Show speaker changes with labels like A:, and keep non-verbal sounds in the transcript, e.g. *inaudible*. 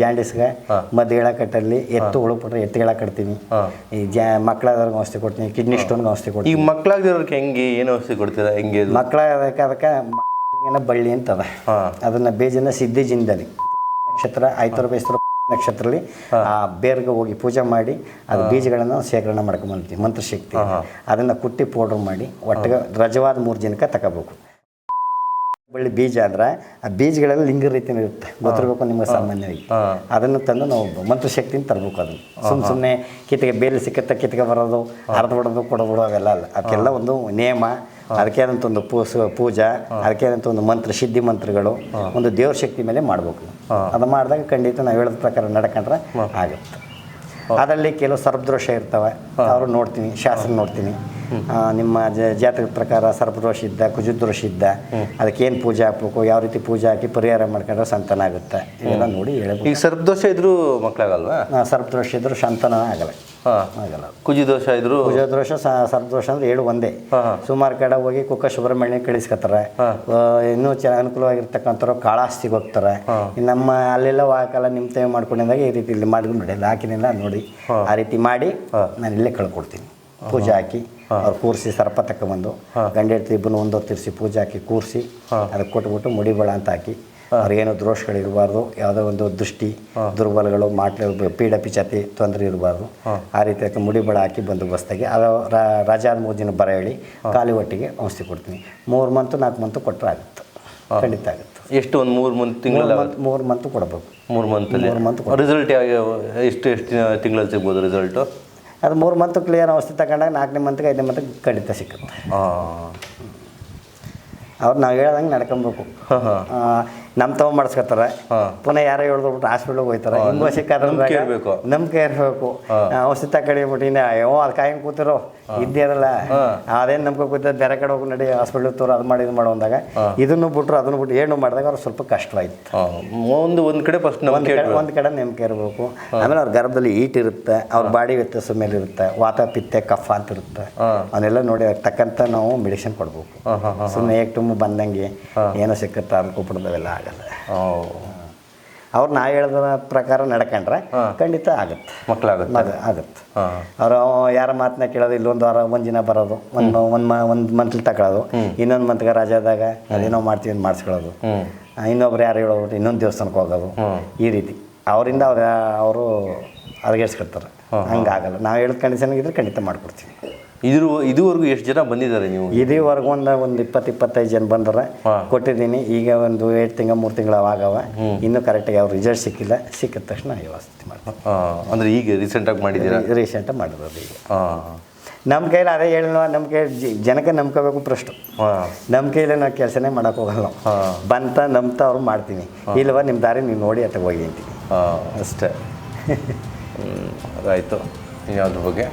A: ಜಾಂಡೀಸ್ಗೆ ಮದ್ದು ಕಟ್ಟಲ್ಲಿ ಎತ್ತು ಉಳು ಎತ್ತು ಕಟ್ತೀನಿ ಈ ಜಾ ಮಕ್ಕಳಾದವ್ರಿಗೆ ಔಷಧಿ ಕೊಡ್ತೀನಿ ಕಿಡ್ನಿ ಸ್ಟೋನ್ಗೆ ಔಷಧಿ ಕೊಡ್ತೀನಿ.
B: ಈಗ ಮಕ್ಕಳಾಗ್ದಿರೋರ್ಗೆ ಹೆಂಗೆ ಏನು ಔಷಧಿ ಕೊಡ್ತೀರಾ ಹೆಂಗೆ ಇದು?
A: ಮಕ್ಕಳ ಅದಕ್ಕೆ ಬಳ್ಳಿ ಅಂತದ. ಅದನ್ನ ಬೇಜನ ಸಿದ್ಧಿ ಜಿಂದಲಿ. ನಕ್ಷತ್ರ ಐತರ ಬೇಸ್ತರ ನಕ್ಷತ್ರದಲ್ಲಿ ಆ ಬೇರ್ಗೆ ಹೋಗಿ ಪೂಜೆ ಮಾಡಿ ಅದು ಬೀಜಗಳನ್ನು ಶೇಖರಣೆ ಮಾಡ್ಕೊಂಬಂತೀವಿ ಮಂತ್ರಶಕ್ತಿ. ಅದನ್ನು ಕುಟ್ಟಿ ಪೌಡ್ರ್ ಮಾಡಿ ಒಟ್ಟಿಗೆ ರಜವಾದ ಮೂರು ಜನಕ್ಕೆ ತಗೋಬೇಕು ಬಳ್ಳಿ ಬೀಜ ಅಂದ್ರೆ ಆ ಬೀಜಗಳೆಲ್ಲ ಲಿಂಗ ರೀತಿ ಇರುತ್ತೆ. ಗೊತ್ತಿರಬೇಕು ನಿಮಗೆ ಸಾಮಾನ್ಯವಾಗಿ. ಅದನ್ನು ತಂದು ನಾವು ಮಂತ್ರ ಮಂತ್ರಶಕ್ತಿನ ತರಬೇಕು ಅದನ್ನು. ಸುಮ್ಮನೆ ಸುಮ್ಮನೆ ಕಿತ್ತಿಗೆ ಬೇಲಿ ಸಿಕ್ಕತ್ತ ಕಿತ್ತಿಗೆ ಬರೋದು ಹರಿದು ಬಿಡೋದು ಕೊಡೋದು ಅವೆಲ್ಲ ಅಲ್ಲ. ಅದಕ್ಕೆಲ್ಲ ಒಂದು ನಿಯಮ ಅದಕ್ಕೆ ಆದಂಥ ಒಂದು ಪೂಸ ಪೂಜಾ ಅದಕ್ಕೆ ಆದಂಥ ಒಂದು ಮಂತ್ರ ಸಿದ್ಧಿ ಮಂತ್ರಗಳು ಒಂದು ದೇವ್ರ ಶಕ್ತಿ ಮೇಲೆ ಮಾಡಬೇಕು ಅದು ಮಾಡಿದಾಗ ಖಂಡಿತ ನಾವು ಹೇಳಿದ ಪ್ರಕಾರ ನಡ್ಕೊಂಡ್ರೆ ಆಗುತ್ತೆ. ಅದರಲ್ಲಿ ಕೆಲವು ಸರ್ಪದೋಷ ಇರ್ತವೆ. ಅವರು ನೋಡ್ತೀನಿ ಶಾಸ್ತ್ರ ನೋಡ್ತೀನಿ. ನಿಮ್ಮ ಜಾತ್ರೆ ಜಾತಕದ ಪ್ರಕಾರ ಸರ್ಪದೋಷ ಇದ್ದ ಕುಜುದೋಷ ಇದ್ದ ಅದಕ್ಕೆ ಏನು ಪೂಜೆ ಹಾಕ್ಬೇಕು ಯಾವ ರೀತಿ ಪೂಜೆ ಹಾಕಿ ಪರಿಹಾರ ಮಾಡ್ಕೊಂಡ್ರೆ ಸಂತಾನ ಆಗುತ್ತೆ. ಇದೆಲ್ಲ ನೋಡಿ ಹೇಳಬೇಕು.
B: ಈಗ ಸರ್ಪದೋಷ ಇದ್ರೂ ಮಕ್ಕಳಾಗಲ್ವಾ
A: ಸರ್ಪದೋಷ ಇದ್ರೂ ಸಂತಾನ ಆಗಲ್ಲ. ಆಗಲ್ಲ.
B: ಕುಜಿ ದೋಷ ಇದ್ರು
A: ಕುಜದೋಷ ಸರ್ಪದೋಷ ಅಂದ್ರೆ ಏಳು ಒಂದೇ. ಸುಮಾರು ಕಡೆ ಹೋಗಿ ಕುಕ್ಕ ಸುಬ್ರಹ್ಮಣ್ಯ ಕಳಿಸ್ಕತ್ತಾರೆ. ಇನ್ನೂ ಚೆನ್ನಾಗಿ ಅನುಕೂಲವಾಗಿರ್ತಕ್ಕಂಥವ್ರು ಕಾಳಾಸ್ತಿಗೆ ಹೋಗ್ತಾರೆ. ನಮ್ಮ ಅಲ್ಲೆಲ್ಲ ವಾಕಲ್ಲ ನಿಮ್ತೇ ಮಾಡ್ಕೊಂಡಿದ್ದಾಗ ಈ ರೀತಿ ಇಲ್ಲಿ ಮಾಡಿದ್ರು ನಡೆಯಲ್ಲ ಹಾಕಿನಿಲ್ಲ ನೋಡಿ ಆ ರೀತಿ ಮಾಡಿ ನಾನು ಇಲ್ಲೇ ಕಳ್ಕೊಡ್ತೀನಿ. ಪೂಜೆ ಹಾಕಿ ಅವ್ರು ಕೂರಿಸಿ ಸರ್ಪ ತಗೊಂಬಂದು ಗಂಡ ಹೆಂಡ್ತಿ ಇಬ್ಬರು ಒಂದು ತಿರ್ಸಿ ಪೂಜೆ ಹಾಕಿ ಕೂರಿಸಿ ಅದಕ್ಕೆ ಕೊಟ್ಬಿಟ್ಟು ಮುಡಿಬಳ ಅಂತ ಹಾಕಿ ಅವ್ರಿಗೇನು ದೋಷಗಳಿರಬಾರ್ದು ಯಾವುದೋ ಒಂದು ದೃಷ್ಟಿ ದುರ್ಬಲಗಳು ಮಾಟ್ಲ ಪೀಡ ಪಿಚಾತಿ ತೊಂದರೆ ಇರಬಾರ್ದು. ಆ ರೀತಿ ಮುಡಿಬಳ ಹಾಕಿ ಬಂದೋಬಸ್ತಾಗಿ ಅದು ರಜಾದ ಮೂರು ದಿನ ಬರ ಹೇಳಿ ಖಾಲಿ ಒಟ್ಟಿಗೆ ಔಷಧಿ ಕೊಡ್ತೀನಿ. ಮೂರು ಮಂತು ನಾಲ್ಕು ಮಂತು ಕೊಟ್ಟರೆ ಆಗುತ್ತೆ. ಖಂಡಿತ ಆಗುತ್ತೆ.
B: ಎಷ್ಟು ಒಂದು ಮೂರು ಮಂತ್ ತಿಂಗಳ
A: ಮೂರು ಮಂತ್ ಮೂರು ಮಂತು ಕೊಡಬೇಕು.
B: ಮೂರು ಮಂತ್
A: ಮೂರು ಮಂತ್
B: ರಿಸಲ್ಟ್ ಎಷ್ಟು ಎಷ್ಟು ತಿಂಗಳಲ್ಲಿ ಸಿಗ್ಬೋದು ರಿಸಲ್ಟು
A: ಅದು ಮೂರು ಮಂತ್ ಕ್ಲಿಯರ್ ಔಷಧಿ ತಗೊಂಡಾಗ ನಾಲ್ಕನೇ ಮಂತ್ಗೆ ಐದನೇ ಮಂತ್ಗೆ ಕಡಿತ ಸಿಕ್ಕುತ್ತೆ. ಅವ್ರು ನಾವು ಹೇಳ್ದಂಗೆ ನಡ್ಕೊಬೇಕು. ನಮ್ಮ ತಗೊಂಡ್ ಮಾಡಿಸ್ಕೊತಾರೆ ಪುನಃ ಯಾರೋ ಹೇಳ್ದ್ಬಿಟ್ಟು ಹಾಸ್ಪಿಟ್ಲಿಗೆ ಹೋಗ್ತಾರೆ. ಹಿಂಗೆ ಸಿಕ್ಕಾದ್ರೆ
B: ನಂಬಿಕೆ ಇರ್ಬೇಕು.
A: ನಂಬಿಕೆ ಔಷಧ ಕಡಿಬಿಟ್ಟು ಇನ್ನ ಅಯ್ಯೋ ಅದು ಕಾಯಂ ಕೂತಿರೋ. ಇದ್ದೇರಲ್ಲ ಅದೇನು ನಂಬಿಕೆ ಕೂತ ಬೇರೆ ಕಡೆ ಹೋಗಿ ನಡಿ ಹಾಸ್ಪಿಟ್ಲಿಗೆ ತೋರು ಅದು ಮಾಡಿ ಇದು ಮಾಡೋ ಅಂದಾಗ. ಇದನ್ನು ಬಿಟ್ರು ಅದನ್ನು ಬಿಟ್ಟು ಏನು ಮಾಡಿದಾಗ ಅವ್ರು ಸ್ವಲ್ಪ ಕಷ್ಟವಾಯ್ತು.
B: ಒಂದು ಒಂದು ಕಡೆ ಫಸ್ಟ್
A: ಒಂದು
B: ನಂಬಿಕೆ
A: ಕಡೆ ಒಂದು ಕಡೆ ನೆಮ್ಮಕೆ ಇರಬೇಕು. ಆಮೇಲೆ ಅವ್ರ ಗರ್ಭದಲ್ಲಿ ಈಟ್ ಇರುತ್ತೆ ಅವ್ರ ಬಾಡಿ ವ್ಯತ್ಯಾಸ ಮೇಲೆ ಇರುತ್ತೆ ವಾತ ಪಿತ್ತೆ ಕಫ ಅಂತ ಇರುತ್ತೆ. ಅವನ್ನೆಲ್ಲ ನೋಡಿ ತಕ್ಕಂತ ನಾವು ಮೆಡಿಸಿನ್ ಕೊಡ್ಬೇಕು. ಸುಮ್ಮನೆ ಏಕ್ ತುಂಬ ಬಂದಂಗೆ ಏನೋ ಸಿಕ್ಕತ್ತ ಅದಕ್ಕೂ ಆಗಲ್ಲ. ಅವ್ರು ನಾ ಹೇಳಿದ ಪ್ರಕಾರ ನಡ್ಕೊಂಡ್ರೆ ಖಂಡಿತ ಆಗುತ್ತೆ.
B: ಮಕ್ಕಳಾಗುತ್ತೆ
A: ಮಗ ಆಗುತ್ತೆ. ಅವರು ಯಾರ ಮಾತನ್ನ ಕೇಳೋದು ಇಲ್ಲೊಂದು ವಾರ ಒಂದು ದಿನ ಬರೋದು ಒಂದು ಒಂದು ಮ ಒಂದು ಮಂತ್ಲಿ ತಗೊಳ್ಳೋದು ಇನ್ನೊಂದು ಮಂತ್ಗೆ ರಜಾದಾಗ ಅದೇನೋ ಮಾಡ್ತೀವಿ ಅಂತ ಮಾಡಿಸ್ಕೊಳ್ಳೋದು. ಇನ್ನೊಬ್ರು ಯಾರು ಹೇಳೋದು ಇನ್ನೊಂದು ದೇವಸ್ಥಾನಕ್ಕೆ ಹೋಗೋದು. ಈ ರೀತಿ. ಅವರಿಂದ ಅವ್ರ ಅವರು ಅರಗೇರ್ಸ್ಕೊಳ್ತಾರೆ ಹಂಗಾಗಲ್ಲ. ನಾವು ಹೇಳಿದ ಕಂಡೀಷನ್ ಇದ್ರೆ ಖಂಡಿತ ಮಾಡ್ಕೊಡ್ತೀವಿ.
B: ಇದ್ರ ಇದುವರೆಗೂ ಎಷ್ಟು ಜನ ಬಂದಿದ್ದಾರೆ ನೀವು?
A: ಇದೇವರೆಗೂ ಒಂದು ಒಂದು ಇಪ್ಪತ್ತು ಇಪ್ಪತ್ತೈದು ಜನ ಬಂದರೆ. ಕೊಟ್ಟಿದ್ದೀನಿ. ಈಗ ಒಂದು ಏಳು ತಿಂಗಳು ಮೂರು ತಿಂಗಳು ಅವಾಗವ ಇನ್ನೂ ಕರೆಕ್ಟಾಗಿ ಅವ್ರು ರಿಸಲ್ಟ್ ಸಿಕ್ಕಿಲ್ಲ. ಸಿಕ್ಕಿದ ತಕ್ಷಣ ವ್ಯವಸ್ಥೆ ಮಾಡ್ತೀವಿ.
B: ಅಂದರೆ ಈಗ ರೀಸೆಂಟಾಗಿ ಮಾಡಿದ್ದೀರಾ?
A: ರೀಸೆಂಟಾಗಿ ಮಾಡಿರೋದು ಈಗ. ನಮ್ಮ ಕೈಯಲ್ಲಿ ಅದೇ ಹೇಳಿಲ್ವ ನಮ್ಮ ಕೈ ಜನಕ್ಕೆ ನಂಬ್ಕೋಬೇಕು ಪ್ರಶ್ನ. ನಮ್ಮ ಕೈಯಲ್ಲಿ ನಾವು ಕೆಲಸನೇ ಮಾಡೋಕೆ ಹೋಗಲ್ಲ. ಬಂತ ನಂಬ್ತಾ ಅವ್ರು ಮಾಡ್ತೀನಿ. ಇಲ್ಲವ ನಿಮ್ಮ ದಾರಿ ನೀವು ನೋಡಿ ಅಥವಾ ಹೋಗಿ ಅಂತೀನಿ.
B: ಅಷ್ಟೇ. *laughs* ಅದಾಯಿತು ಇನ್ಯಾವ್ದ್ರ ಬಗ್ಗೆ